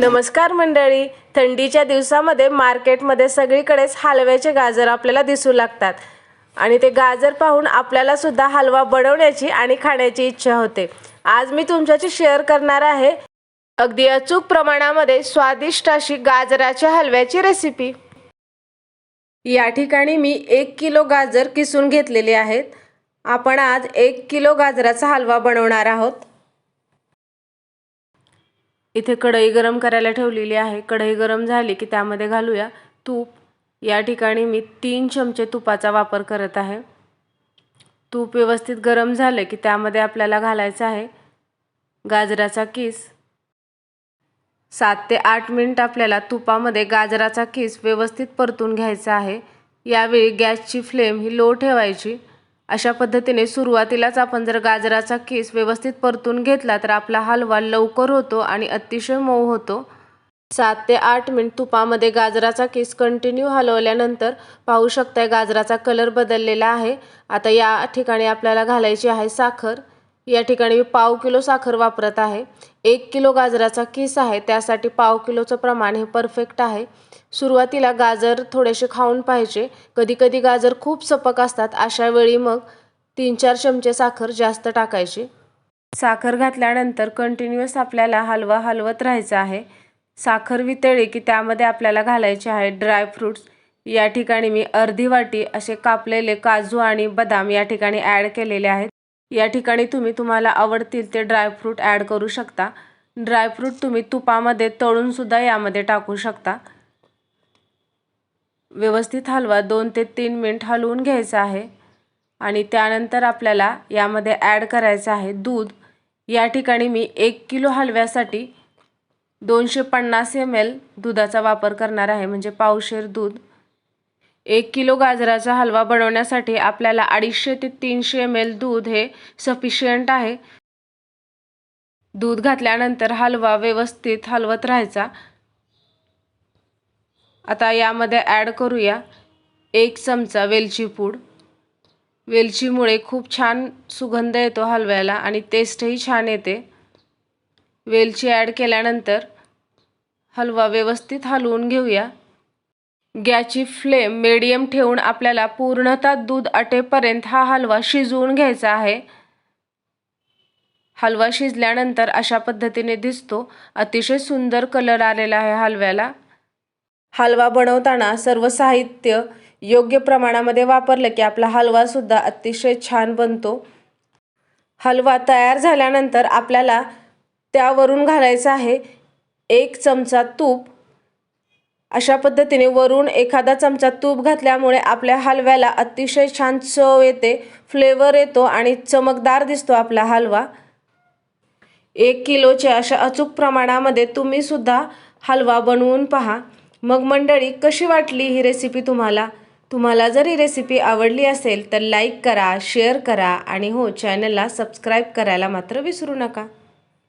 नमस्कार मंडळी. थंडीच्या दिवसामध्ये मार्केटमध्ये सगळीकडेच हलव्याचे गाजर आपल्याला दिसू लागतात. आणि ते गाजर पाहून आपल्याला सुद्धा हलवा बनवण्याची आणि खाण्याची इच्छा होते. आज मी तुमच्याशी शेअर करणार आहे अगदी अचूक प्रमाणामध्ये स्वादिष्ट अशी गाजराच्या हलव्याची रेसिपी या ठिकाणी मी एक किलो गाजर किसून घेतलेले आहेत. आपण आज एक किलो गाजराचा हलवा बनवणार आहोत. इथे कढई गरम करायला ठेवलेली आहे. कढई गरम झाली की त्यामध्ये घालूया तूप. या ठिकाणी मी तीन चमचे तुपाचा वापर करत आहे. तूप व्यवस्थित गरम झालं की त्यामध्ये आपल्याला घालायचं आहे गाजराचा किस. सात ते आठ मिनिट आपल्याला तुपामध्ये गाजराचा किस व्यवस्थित परतून घ्यायचा आहे. यावेळी गॅसची फ्लेम ही लो ठेवायची. अशा पद्धतीने सुरुवातीलाच आपण जर गाजराचा केस व्यवस्थित परतून घेतला तर आपला हलवा लवकर होतो आणि अतिशय मऊ होतो. सात ते आठ मिनिट तुपामध्ये गाजराचा केस कंटिन्यू हलवल्यानंतर पाहू शकताय गाजराचा कलर बदललेला आहे. आता या ठिकाणी आपल्याला घालायची आहे साखर. या ठिकाणी मी पाव किलो साखर वापरत आहे. एक किलो गाजराचा किस आहे त्यासाठी पाव किलोचं प्रमाण हे परफेक्ट आहे. सुरुवातीला गाजर थोडेसे खाऊन पाहिजे. कधी कधी गाजर खूप सपक असतात अशा वेळी मग तीन चार चमचे साखर जास्त टाकायची. साखर घातल्यानंतर कंटिन्युअस आपल्याला हलवा हलवत राहायचा आहे. साखर वितळे की त्यामध्ये आपल्याला घालायचे आहे ड्रायफ्रूट्स या ठिकाणी मी अर्धी वाटी असे कापलेले काजू आणि बदाम या ठिकाणी ॲड केलेले आहेत. या ठिकाणी तुम्ही तुम्हाला आवडतील ते ड्रायफ्रूट ॲड करू शकता. ड्रायफ्रूट तुम्ही तुपामध्ये तळूनसुद्धा यामध्ये टाकू शकता. व्यवस्थित हलवा दोन ते तीन मिनिट हलवून घ्यायचं आहे. आणि त्यानंतर आपल्याला यामध्ये ॲड करायचं आहे दूध. या ठिकाणी मी एक किलो हलव्यासाठी दोनशे पन्नास एम एल दुधाचा वापर करणार आहे. म्हणजे पावशेर दूध. एक किलो गाजराचा हलवा बनवण्यासाठी आपल्याला अडीचशे ते तीनशे एम एल दूध हे सफिशियंट आहे. दूध घातल्यानंतर हलवा व्यवस्थित हलवत राहायचा. आता यामध्ये ॲड करूया एक चमचा वेलची पूड. वेलचीमुळे खूप छान सुगंध येतो हलव्याला आणि टेस्टही छान येते. वेलची ॲड केल्यानंतर हलवा व्यवस्थित हलवून घेऊया. गॅसची फ्लेम मिडियम ठेवून आपल्याला पूर्णतः दूध आटेपर्यंत हा हलवा शिजवून घ्यायचा आहे. हलवा शिजल्यानंतर अशा पद्धतीने दिसतो. अतिशय सुंदर कलर आलेला आहे हलव्याला. हलवा बनवताना सर्व साहित्य योग्य प्रमाणामध्ये वापरलं की आपला हलवासुद्धा अतिशय छान बनतो. हलवा तयार झाल्यानंतर आपल्याला त्यावरून घालायचं आहे एक चमचा तूप अशा पद्धतीने वरून एखादा चमचा तूप घातल्यामुळे आपल्या हलव्याला अतिशय छान चव येते फ्लेवर येतो आणि चमकदार दिसतो आपला हलवा. एक किलोच्या अशा अचूक प्रमाणामध्ये तुम्हीसुद्धा हलवा बनवून पहा. मग मंडळी कशी वाटली ही रेसिपी तुम्हाला? तुम्हाला जर ही रेसिपी आवडली असेल तर लाईक करा शेअर करा आणि हो चॅनलला सबस्क्राईब करायला मात्र विसरू नका.